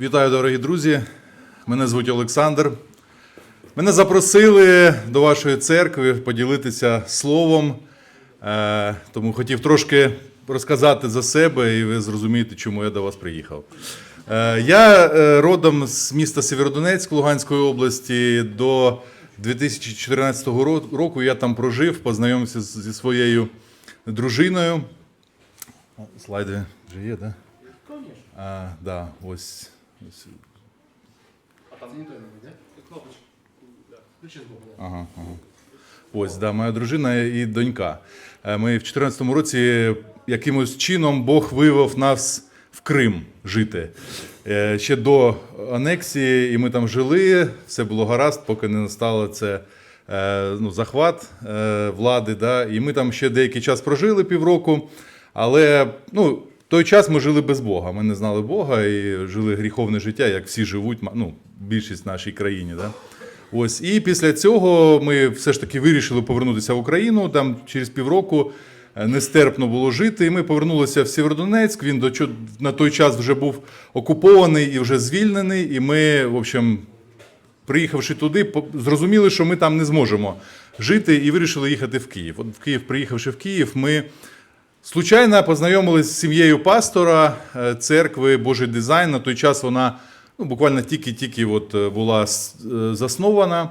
Вітаю, дорогі друзі. Мене звуть Олександр. Мене запросили до вашої церкви поділитися словом. Е, Тому хотів трошки розказати за себе, і ви зрозумієте, чому я до вас приїхав. Е, Я е, родом з міста Сєвєродонецьк Луганської області. До 2014 року я там прожив, познайомився зі своєю дружиною. Слайди вже є, так? Да? А, да, ось. Ось. А там не той да? Кнопочка. Да. Ключи сбоку, да. Ага, ага. Ось, да, моя дружина і донька. Е, Ми в 2014 році якимось чином Бог вивів нас в Крим жити. Е, Ще до анексії, і ми там жили, все було гаразд, поки не настало це е, ну, захват е, влади. Да? І ми там ще деякий час прожили півроку, але ну, той час ми жили без Бога. Ми не знали Бога і жили гріховне життя, як всі живуть, ну, більшість в нашій країні. Да? Ось і після цього ми все ж таки вирішили повернутися в Україну. Там через півроку е, нестерпно було жити. І ми повернулися в Сєвєродонецьк. Він до на той час вже був окупований і вже звільнений. І ми, в общем, приїхавши туди, зрозуміли, що ми там не зможемо жити, і вирішили їхати в Київ. От в Київ, приїхавши в Київ, ми случайно познайомилися з сім'єю пастора е, церкви Божий дизайн. На той час вона ну, буквально тільки-тільки от е, була е, заснована.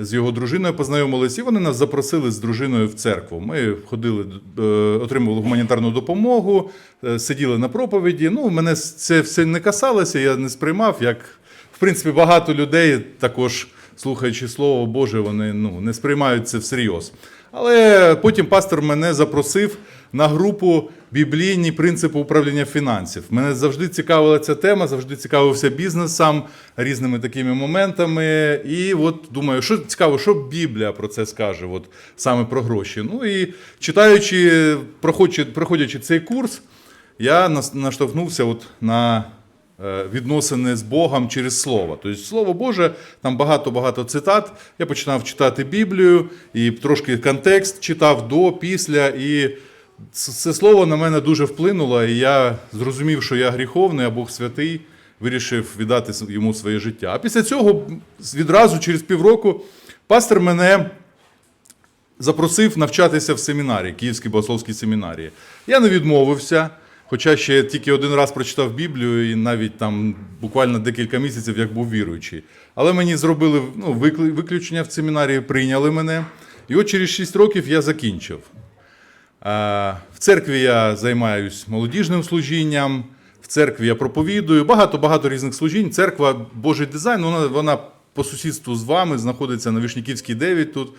З його дружиною познайомились, і вони нас запросили з дружиною в церкву. Ми ходили, отримували гуманітарну допомогу, сиділи на проповіді. Ну, мене це все не касалося, я не сприймав. Як в принципі багато людей, також слухаючи слово Боже, вони ну, не сприймають це всерйоз. Але потім пастор мене запросив на групу біблійні принципи управління фінансів. Мене завжди цікавила ця тема, завжди цікавився бізнесом, різними такими моментами. І от думаю, що цікаво, що Біблія про це скаже, от саме про гроші. Ну і читаючи, проходячи, проходячи цей курс, я наштовхнувся от на е, відносини з Богом через Слово. Тобто Слово Боже, там багато-багато цитат. Я починав читати Біблію і трошки контекст читав до, після. І це слово на мене дуже вплинуло, і я зрозумів, що я гріховний, а Бог святий, вирішив віддати йому своє життя. А після цього відразу через півроку пастор мене запросив навчатися в семінарі, Київській богословській семінарії. Я не відмовився, хоча ще тільки один раз прочитав Біблію і навіть там буквально декілька місяців як був віруючий. Але мені зробили ну, виключення в семінарії, прийняли мене. І от через 6 років я закінчив. А, В церкві я займаюся молодіжним служінням, в церкві я проповідую, багато-багато різних служінь. Церква Божий дизайн, вона, вона по сусідству з вами знаходиться на Вишніківській 9 тут.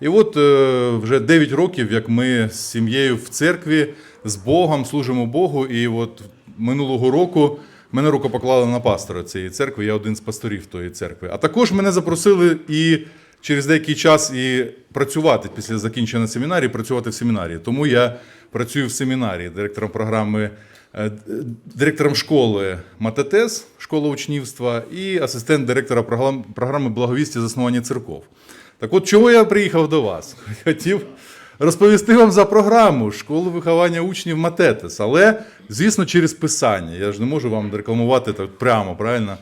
І от е, вже 9 років, як ми з сім'єю в церкві, з Богом, служимо Богу. І от минулого року мене руку поклали на пастора цієї церкви, я один з пасторів тої церкви. А також мене запросили і через деякий час і працювати після закінчення семінарії, працювати в семінарії. Тому я працюю в семінарії директором програми, е, директором школи Матетес, школа учнівства, і асистент директора програми благовістя заснування церков. Так от, чого я приїхав до вас? Хотів розповісти вам за програму школу виховання учнів Матетес, але, звісно, через писання. Я ж не можу вам рекламувати так прямо, правильно?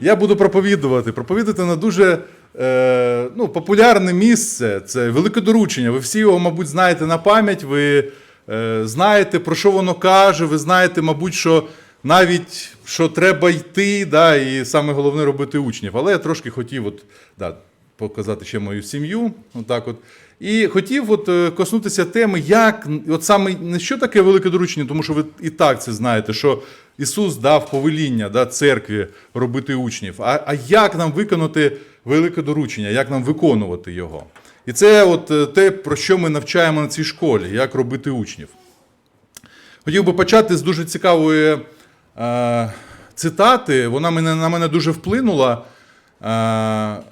Я буду проповідувати. Проповідати на дуже е, ну, популярне місце. Це велике доручення. Ви всі його, мабуть, знаєте на пам'ять. Ви е, знаєте, про що воно каже. Ви знаєте, мабуть, що навіть що треба йти, да, і саме головне робити учнів. Але я трошки хотів от, да, показати ще мою сім'ю. Отак от. І хотів от, е, коснутися теми, як от саме не що таке велике доручення, тому що ви і так це знаєте, що Ісус дав повеління да, церкві робити учнів. А, а як нам виконати велике доручення, як нам виконувати його? І це от е, те, про що ми навчаємо на цій школі, як робити учнів. Хотів би почати з дуже цікавої е, цитати. Вона мене, на мене дуже вплинула. Е,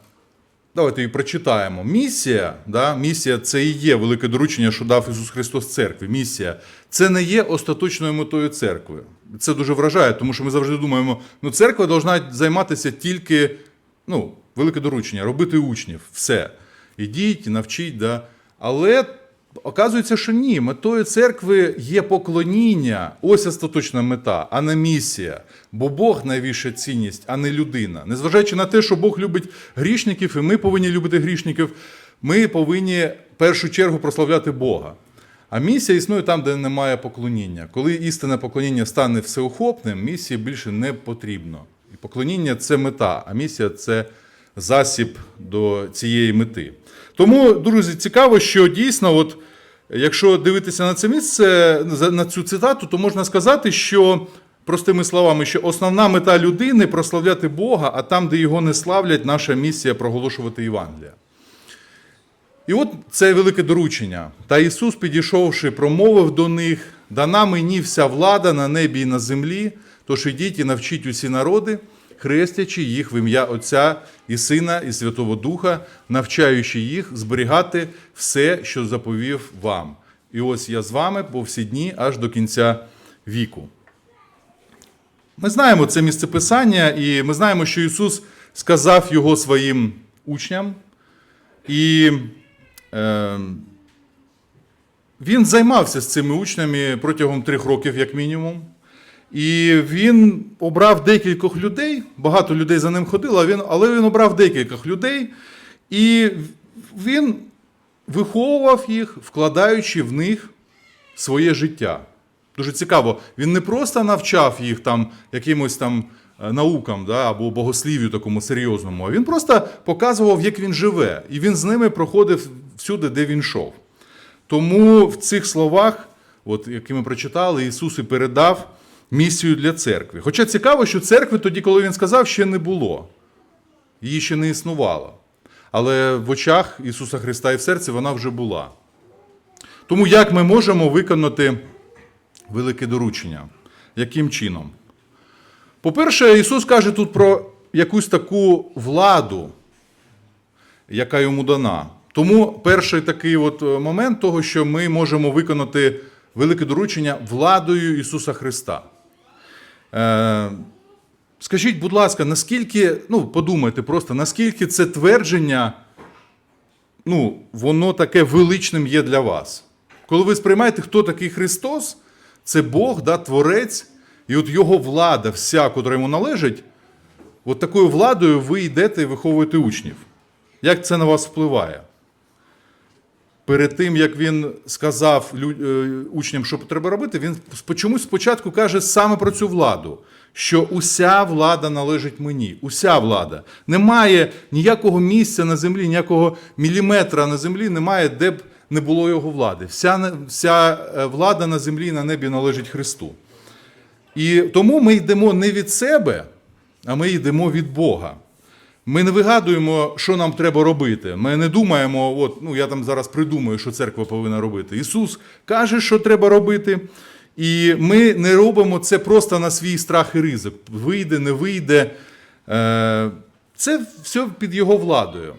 Давайте її прочитаємо. Місія, да, місія це і є велике доручення, що дав Ісус Христос церкві. Місія це не є остаточною метою церкви. Це дуже вражає, тому що ми завжди думаємо, ну церква повинна займатися тільки ну, велике доручення, робити учнів, все. Ідіть, навчіть. Да. Але Оказується, що ні. Метою церкви є поклоніння. Ось остаточна мета, а не місія. Бо Бог найвища цінність, а не людина. Незважаючи на те, що Бог любить грішників, і ми повинні любити грішників, ми повинні в першу чергу прославляти Бога. А місія існує там, де немає поклоніння. Коли істинне поклоніння стане всеохопним, місії більше не потрібно. І поклоніння це мета, а місія це засіб до цієї мети. Тому, друзі, цікаво, що дійсно, от, якщо дивитися на це місце, на цю цитату, то можна сказати, що простими словами, що основна мета людини прославляти Бога, а там, де його не славлять, наша місія проголошувати Євангелія. І от це велике доручення. Та Ісус, підійшовши, промовив до них: дана мені вся влада на небі і на землі, тож ідіть і навчіть усі народи, хрестячи їх в ім'я Отця і Сина і Святого Духа, навчаючи їх зберігати все, що заповів вам. І ось я з вами по всі дні аж до кінця віку. Ми знаємо це місце Писання, і ми знаємо, що Ісус сказав його своїм учням. І е, він займався з цими учнями протягом трьох років, як мінімум. І він обрав декількох людей, багато людей за ним ходило, він, але він обрав декількох людей, і він виховував їх, вкладаючи в них своє життя. Дуже цікаво. Він не просто навчав їх там якимось там е, наукам да, або богослів'ю такому серйозному, а він просто показував, як він живе, і він з ними проходив всюди, де він йшов. Тому в цих словах, от, які ми прочитали, Ісус і передав місію для церкви. Хоча цікаво, що церкви тоді, коли він сказав, ще не було, її ще не існувало. Але в очах Ісуса Христа і в серці вона вже була. Тому як ми можемо виконати велике доручення? Яким чином? По-перше, Ісус каже тут про якусь таку владу, яка йому дана. Тому перший такий от е, момент того, що ми можемо виконати велике доручення владою Ісуса Христа. Е, скажіть, будь ласка, наскільки, ну, подумайте просто, наскільки це твердження, ну, воно таке величним є для вас? Коли ви сприймаєте, хто такий Христос, це Бог, да, Творець, і от Його влада, вся, котра йому належить, от такою владою ви йдете і виховуєте учнів. Як це на вас впливає? Перед тим, як він сказав е, учням, що треба робити, він чомусь спочатку каже саме про цю владу, що уся влада належить мені. Уся влада. Немає ніякого місця на землі, ніякого міліметра на землі немає, де б не було його влади. Вся, вся е, влада на землі і на небі належить Христу. І тому ми йдемо не від себе, а ми йдемо від Бога. Ми не вигадуємо, що нам треба робити. Ми не думаємо, от ну я там зараз придумаю, що церква повинна робити. Ісус каже, що треба робити. І ми не робимо це просто на свій страх і ризик. Вийде, не вийде. Е, Це все під його владою.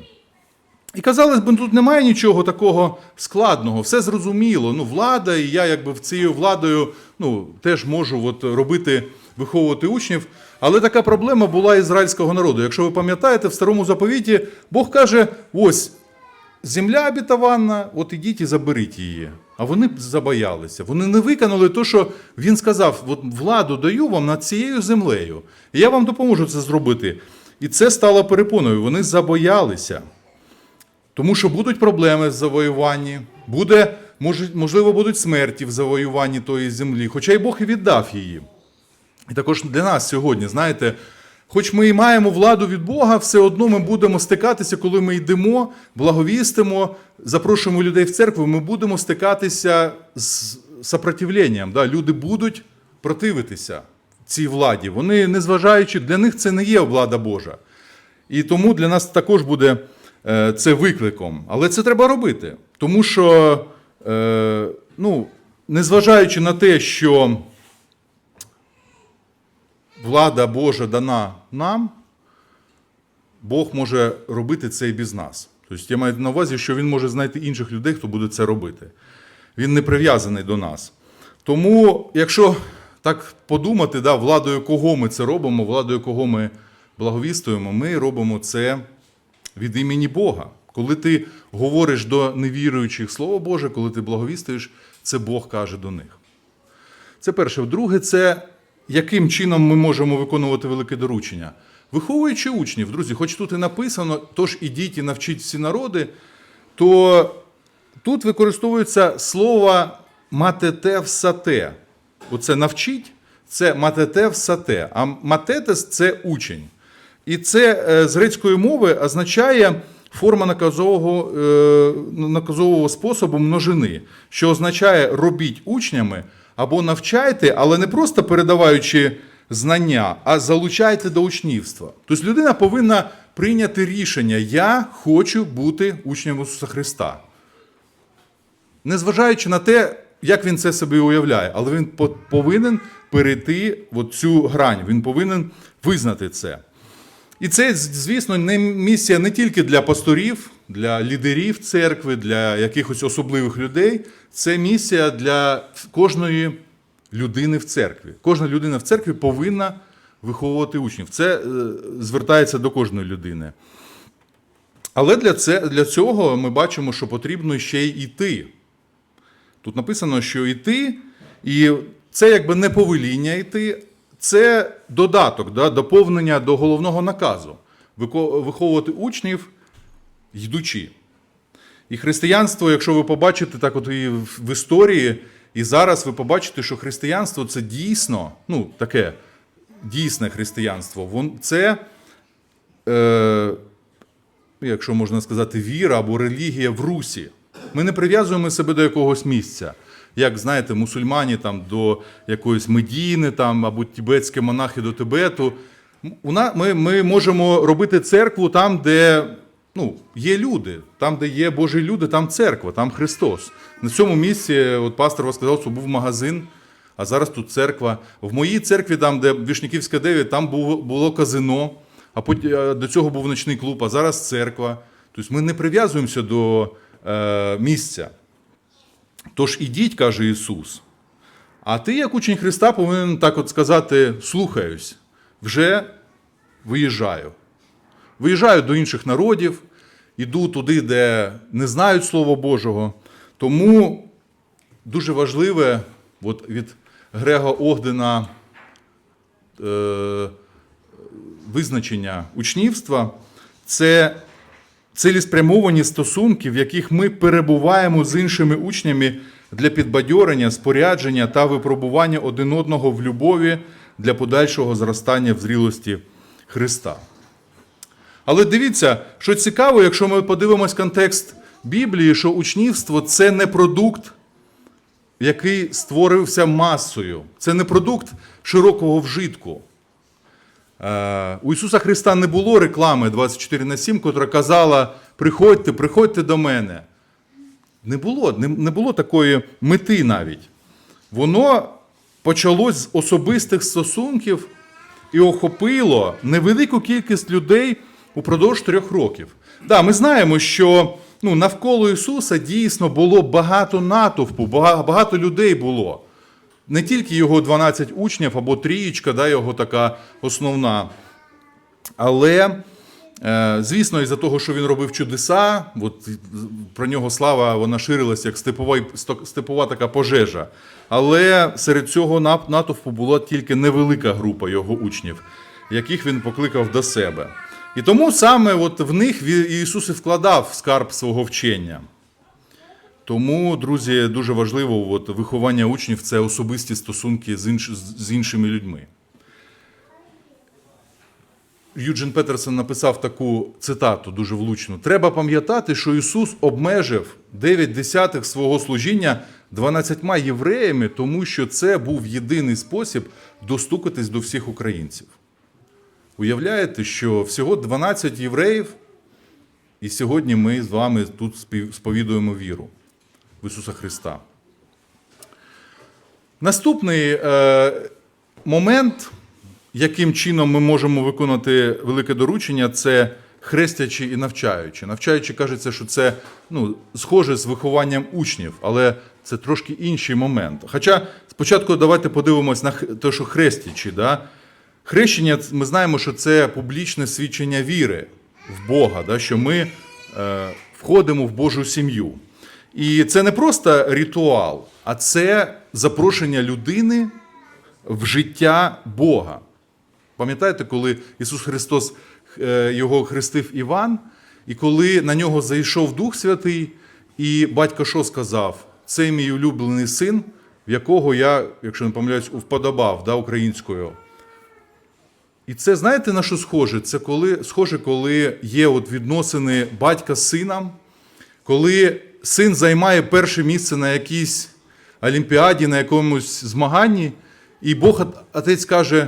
І казалось би, тут немає нічого такого складного, все зрозуміло. Ну, влада, і я якби цією владою ну, теж можу от робити, виховувати учнів. Але така проблема була ізраїльського народу. Якщо ви пам'ятаєте, в старому заповіті Бог каже: ось земля обітованна, от ідіть і заберіть її. А вони забоялися. Вони не виконали те, що він сказав: от владу даю вам над цією землею. І я вам допоможу це зробити. І це стало перепоною. Вони забоялися. Тому що будуть проблеми в завоюванні, буде, можливо, будуть смерті в завоюванні тої землі, хоча й Бог і віддав її. І також для нас сьогодні, знаєте, хоч ми і маємо владу від Бога, все одно ми будемо стикатися, коли ми йдемо, благовістимо, запрошуємо людей в церкву, ми будемо стикатися з сопротивленням. Да? Люди будуть противитися цій владі. Вони, незважаючи, для них це не є влада Божа. І тому для нас також буде е, це викликом. Але це треба робити. Тому що, е, ну, незважаючи на те, що влада Божа дана нам, Бог може робити це і без нас. Тобто я маю на увазі, що Він може знайти інших людей, хто буде це робити. Він не прив'язаний до нас. Тому, якщо так подумати, да, владою кого ми це робимо, владою кого ми благовістуємо, ми робимо це від імені Бога. Коли ти говориш до невіруючих Слово Боже, коли ти благовістуєш, це Бог каже до них. Це перше. Друге, це яким чином ми можемо виконувати велике доручення. Виховуючи учнів, друзі, хоч тут і написано, тож ідіть і навчіть всі народи, то тут використовується слово матете всате. Оце навчіть, це матете всате. А матетес це учень. І це е, з грецької мови означає форма наказового, е, наказового способу множини, що означає робіть учнями або навчайте, але не просто передаваючи знання, а залучайте до учнівства. Тобто людина повинна прийняти рішення: Я хочу бути учнем Ісуса Христа. Незважаючи на те, як він це собі уявляє, але він повинен перейти в цю грань, він повинен визнати це. І це, звісно, не місія не тільки для пасторів, для лідерів церкви, для якихось особливих людей. Це місія для кожної людини в церкві. Кожна людина в церкві повинна виховувати учнів. Це е, звертається до кожної людини. Але для, це, для цього ми бачимо, що потрібно ще й іти. Тут написано, що йти, і це якби не повеління йти, це додаток, да, доповнення до головного наказу виховувати учнів, йдучи. І християнство, якщо ви побачите так, от і в історії, і зараз ви побачите, що християнство це дійсно, ну, таке дійсне християнство. Це, е, якщо можна сказати, віра або релігія в Русі. Ми не прив'язуємо себе до якогось місця. Як знаєте, мусульмані там до якоїсь Медіни там, або тібетські монахи до Тибету. Ми, ми можемо робити церкву там, де ну, є люди, там, де є Божі люди, там церква, там Христос. На цьому місці, от пастор вас сказав, що був магазин, а зараз тут церква. В моїй церкві, там, де Вишніківська 9, там було, казино, а е, до цього був ночний клуб, а зараз церква. Тобто ми не прив'язуємося до е, місця. Тож ідіть, каже Ісус. А ти, як учень Христа, повинен так от сказати: слухаюсь, вже виїжджаю. Виїжджаю до інших народів, іду туди, де не знають Слова Божого. Тому дуже важливе от від Грега Огдена е, визначення учнівства це цілеспрямовані стосунки, в яких ми перебуваємо з іншими учнями для підбадьорення, спорядження та випробування один одного в любові для подальшого зростання в зрілості Христа. Але дивіться, що цікаво, якщо ми подивимось контекст Біблії, що учнівство це не продукт, який створився масою. Це не продукт широкого вжитку. Е, У Ісуса Христа не було реклами 24 на 7, котра казала: приходьте, приходьте до мене. Не було, не, не було такої мети навіть. Воно почалось з особистих стосунків і охопило невелику кількість людей упродовж трьох років. Да, ми знаємо, що ну, навколо Ісуса дійсно було багато натовпу, багато людей було. Не тільки його 12 учнів або трієчка, да, його така основна. Але, е, звісно, із-за того, що він робив чудеса, от, про нього слава вона ширилася як степова, степова така пожежа. Але серед цього натовпу була тільки невелика група його учнів, яких він покликав до себе. І тому саме от в них Ісус і вкладав скарб свого вчення. Тому, друзі, дуже важливо от, виховання учнів це особисті стосунки з, інш, з іншими людьми. Юджин Петерсон написав таку цитату дуже влучну: Треба пам'ятати, що Ісус обмежив 9 десятих свого служіння 12 євреями, тому що це був єдиний спосіб достукатись до всіх українців. Уявляєте, що всього 12 євреїв, і сьогодні ми з вами тут сповідуємо віру в Ісуса Христа. Наступний е, момент, яким чином ми можемо виконати велике доручення, це хрестячи і навчаючи. Навчаючи кажеться, що це ну, схоже з вихованням учнів, але це трошки інший момент. Хоча спочатку давайте подивимось на те, що хрестячи. Да? Хрещення, ми знаємо, що це публічне свідчення віри в Бога, да? що ми е, входимо в Божу сім'ю. І це не просто ритуал, а це запрошення людини в життя Бога. Пам'ятаєте, коли Ісус Христос е, його хрестив Іван, і коли на нього зайшов Дух Святий, і батько що сказав? Це мій улюблений син, в якого я, якщо не помиляюсь, вподобав да, українською. І це знаєте на що схоже? Це коли схоже, коли є от відносини батька з сином, коли син займає перше місце на якійсь олімпіаді, на якомусь змаганні, і Бог отець каже: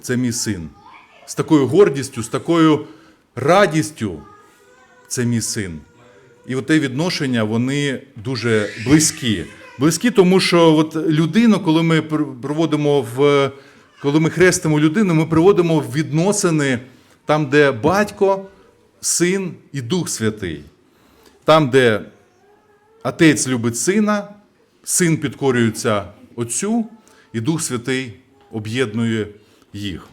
це мій син. З такою гордістю, з такою радістю, це мій син. І от те відношення, вони дуже близькі. Близькі, тому що от людину, коли ми проводимо в коли ми хрестимо людину, ми приводимо в відносини там, де батько, син і Дух Святий. Там, де отець любить сина, син підкорюється Отцю, і Дух Святий об'єднує їх.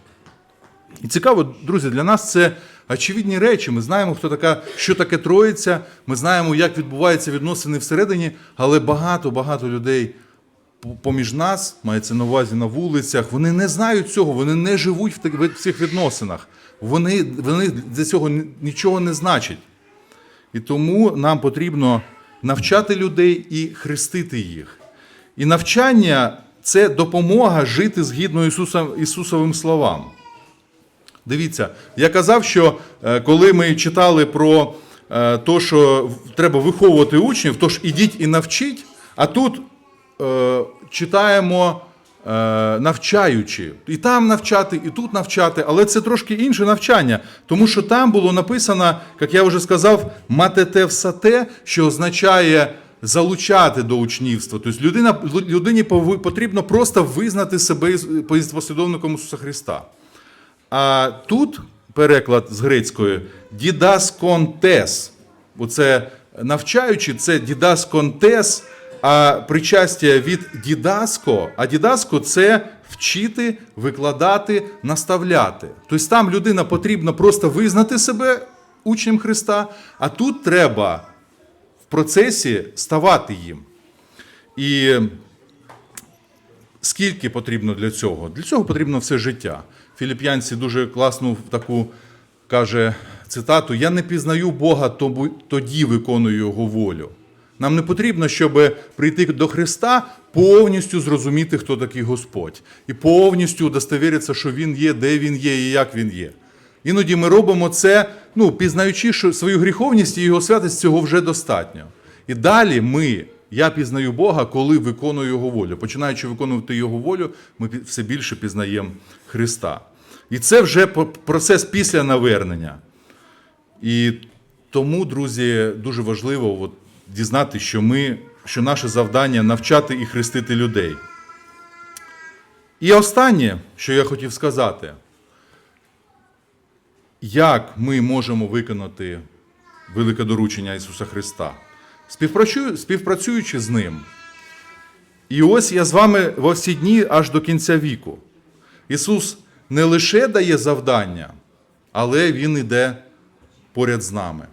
І цікаво, друзі, для нас це очевидні речі. Ми знаємо, хто така, що таке Троїця, ми знаємо, як відбуваються відносини всередині, але багато-багато людей поміж нас, мається на увазі на вулицях, вони не знають цього, вони не живуть в цих відносинах. Вони, вони для цього нічого не значать. І тому нам потрібно навчати людей і хрестити їх. І навчання це допомога жити згідно Ісуса, Ісусовим словам. Дивіться, я казав, що е, коли ми читали про те, що треба виховувати учнів, то ж ідіть і навчіть, а тут е, читаємо навчаючи. І там навчати, і тут навчати, але це трошки інше навчання, тому що там було написано, як я вже сказав, матете всате, що означає залучати до учнівства. Тобто людина, людині потрібно просто визнати себе послідовником Ісуса Христа. А тут переклад з грецької дідасконтес. Оце навчаючи, це дідасконтес, а причастя від дідаско. А дідаско це вчити, викладати, наставляти. Тобто там людина потрібно просто визнати себе учнем Христа, а тут треба в процесі ставати їм. І Скільки потрібно для цього? Для цього потрібно все життя. Філіп'янці дуже класну таку каже цитату: Я не пізнаю Бога, тоді виконую Його волю. Нам не потрібно, щоб прийти до Христа, повністю зрозуміти, хто такий Господь, і повністю удостовіритися, що Він є, де Він є і як Він є. Іноді ми робимо це, ну, пізнаючи що свою гріховність і його святість, цього вже достатньо. І далі ми, я пізнаю Бога, коли виконую Його волю. Починаючи виконувати Його волю, ми все більше пізнаємо Христа. І це вже процес після навернення. І тому, друзі, дуже важливо от, дізнати, що ми, що наше завдання навчати і хрестити людей. І останнє, що я хотів сказати, як ми можемо виконати велике доручення Ісуса Христа, співпрацюючи з Ним. І ось я з вами во всі дні аж до кінця віку. Ісус не лише дає завдання, але Він іде поряд з нами.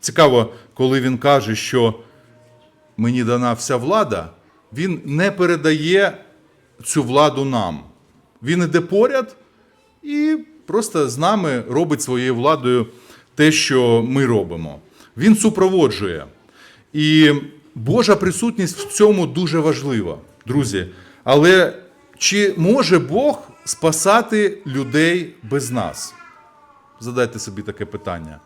Цікаво, коли Він каже, що мені дана вся влада, Він не передає цю владу нам. Він іде поряд і просто з нами робить своєю владою те, що ми робимо. Він супроводжує. І Божа присутність в цьому дуже важлива, друзі. Але чи може Бог спасати людей без нас? Задайте собі таке питання.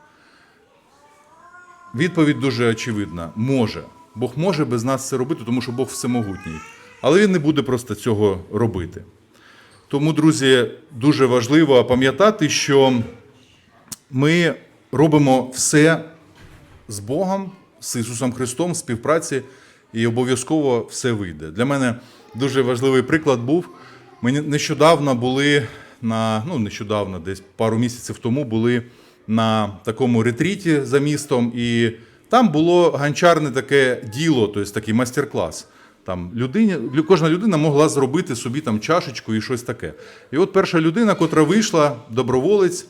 Відповідь дуже очевидна: може. Бог може без нас це робити, тому що Бог всемогутній. Але Він не буде просто цього робити. Тому, друзі, дуже важливо пам'ятати, що ми робимо все з Богом, з Ісусом Христом в співпраці, і обов'язково все вийде. Для мене дуже важливий приклад був. Ми нещодавно були на ну нещодавно, десь пару місяців тому були на такому ретріті за містом, і там було ганчарне таке діло, тобто такий майстер-клас. Там людині, кожна людина могла зробити собі там чашечку і щось таке. І от перша людина, котра вийшла, доброволець,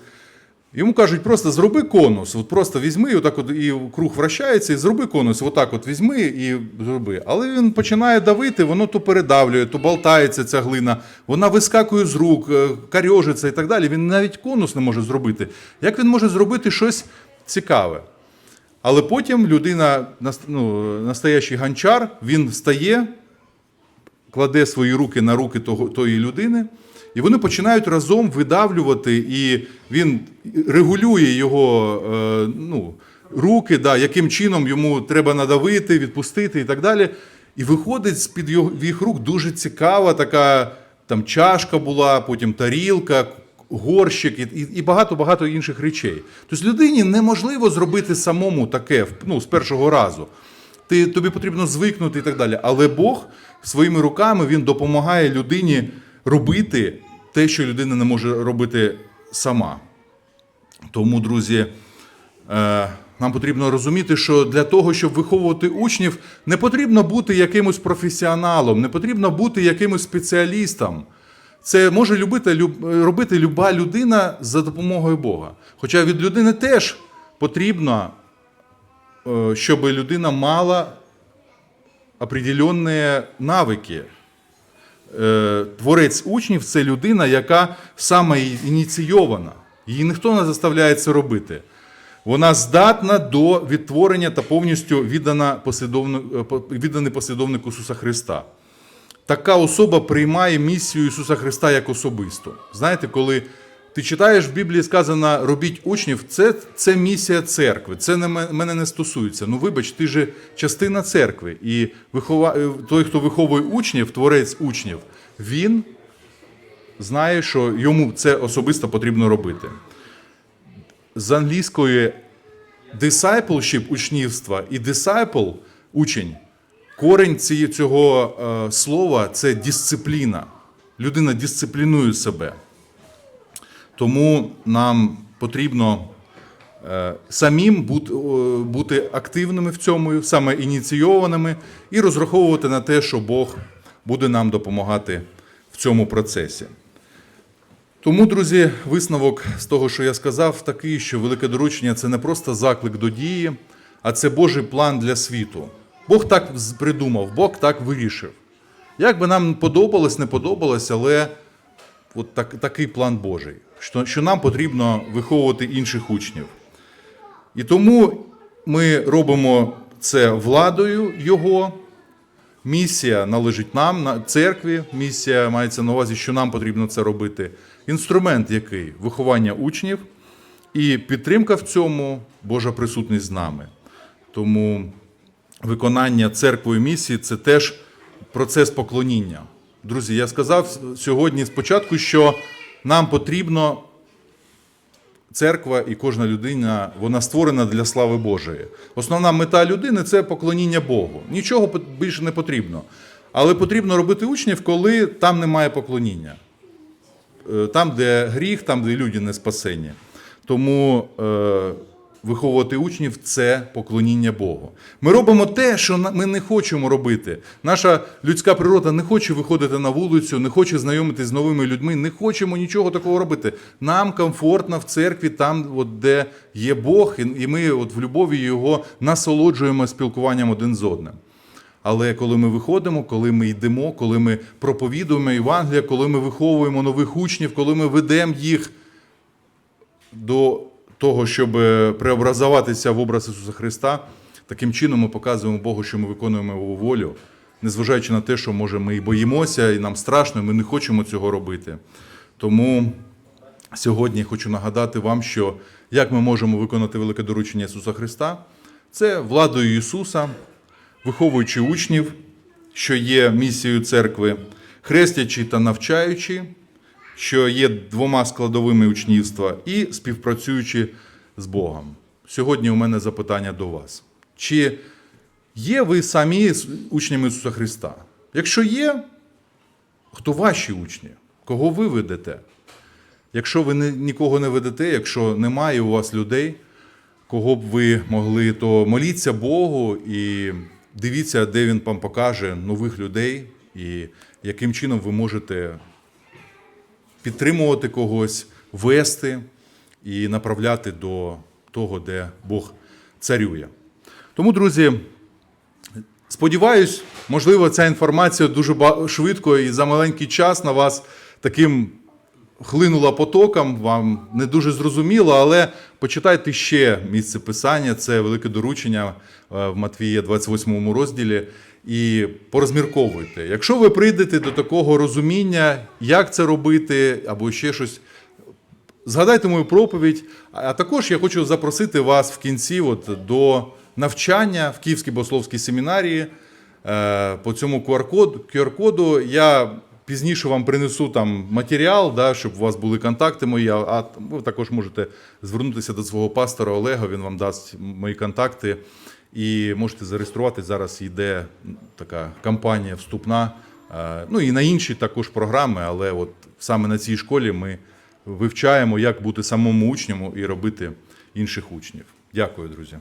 Йому кажуть, просто зроби конус. От просто візьми, отак от і круг вращається, і зроби конус. Отак от візьми і зроби. Але він починає давити, воно то передавлює, то болтається ця глина, вона вискакує з рук, е, карьожиться і так далі. Він навіть конус не може зробити. Як він може зробити щось цікаве? Але потім людина, ну, настоящий гончар, він встає, кладе свої руки на руки того, тої людини, і вони починають разом видавлювати, і він регулює його е, ну, руки, да, яким чином йому треба надавити, відпустити і так далі. І виходить з-під його, їх рук дуже цікава така там чашка була, потім тарілка, горщик і багато-багато інших речей. Тобто людині неможливо зробити самому таке ну, з першого разу. Ти, тобі потрібно звикнути і так далі. Але Бог своїми руками він допомагає людині робити те, що людина не може робити сама. Тому, друзі, е, нам потрібно розуміти, що для того, щоб виховувати учнів, не потрібно бути якимось професіоналом, не потрібно бути якимось спеціалістом. Це може любити, люб, робити люба людина за допомогою Бога. Хоча від людини теж потрібно, е, щоб людина мала определенні навики. Е, Творець учнів це людина, яка саме ініційована. Її ніхто не заставляє це робити. Вона здатна до відтворення та повністю віддана послідовни- е, відданий послідовнику Ісуса Христа. Така особа приймає місію Ісуса Христа як особисту. Знаєте, коли ти читаєш в Біблії сказано робіть учнів, це, це місія церкви. Це не мене не стосується. Ну, вибач, ти же частина церкви. І вихова... е, той, хто виховує учнів, творець учнів, він знає, що йому це особисто потрібно робити. З англійської discipleship учнівства і disciple учень. Корень цього е, слова це дисципліна. Людина дисциплінує себе. Тому нам потрібно е, самим бути, активними в цьому, саме ініційованими, і розраховувати на те, що Бог буде нам допомагати в цьому процесі. Тому, друзі, висновок з того, що я сказав, такий, що велике доручення це не просто заклик до дії, а це Божий план для світу. Бог так придумав, Бог так вирішив. Як би нам подобалось, не подобалось, але от так, такий план Божий, що, що нам потрібно виховувати інших учнів. І тому ми робимо це владою Його. Місія належить нам, на церкві. Місія мається на увазі, що нам потрібно це робити. Інструмент який? Виховання учнів і підтримка в цьому Божа присутність з нами. Тому виконання церквою місії це теж процес поклоніння. Друзі, я сказав сьогодні спочатку, що нам потрібно церква і кожна людина вона створена для слави Божої. Основна мета людини це поклоніння Богу. Нічого більше не потрібно. Але потрібно робити учнів, коли там немає поклоніння. Е, Там, де гріх, там, де люди не спасені. Тому е, виховувати учнів це поклоніння Богу. Ми робимо те, що ми не хочемо робити. Наша людська природа не хоче виходити на вулицю, не хоче знайомитися з новими людьми, не хочемо нічого такого робити. Нам комфортно в церкві, там, от, де є Бог, і ми от в любові його насолоджуємо спілкуванням один з одним. Але коли ми виходимо, коли ми йдемо, коли ми проповідуємо Євангелія, коли ми виховуємо нових учнів, коли ми ведемо їх до того, щоб е, преобразуватися в образ Ісуса Христа, таким чином ми показуємо Богу, що ми виконуємо Його волю, незважаючи на те, що може ми і боїмося, і нам страшно, і ми не хочемо цього робити. Тому сьогодні хочу нагадати вам, що як ми можемо виконати велике доручення Ісуса Христа, це владою Ісуса, виховуючи учнів, що є місією церкви, хрестячи та навчаючи, що є двома складовими учнівства, і співпрацюючи з Богом. Сьогодні у мене запитання до вас. Чи є ви самі учнями Ісуса Христа? Якщо є, хто ваші учні? Кого ви ведете? Якщо ви ні- нікого не ведете, якщо немає у вас людей, кого б ви могли, то моліться Богу і дивіться, де Він вам покаже нових людей, і яким чином ви можете підтримувати когось, вести і направляти до того, де Бог царює. Тому, друзі, сподіваюсь, можливо, ця інформація дуже швидко і за маленький час на вас таким хлинула потоком, вам не дуже зрозуміло, але почитайте ще місце писання, це велике доручення е, в Матвія 28 розділі. І порозмірковуйте. Якщо ви прийдете до такого розуміння, як це робити, або ще щось, згадайте мою проповідь. А також я хочу запросити вас в кінці от, до навчання в Київській богословській семінарії е, по цьому QR-коду. QR-коду. Я пізніше вам принесу там матеріал, да, щоб у вас були контакти мої. А ви також можете звернутися до свого пастора Олега, він вам дасть мої контакти. І можете зареєструвати. Зараз йде така кампанія вступна. Е, Ну і на інші також програми, але от саме на цій школі ми вивчаємо, як бути самому учнем і робити інших учнів. Дякую, друзі.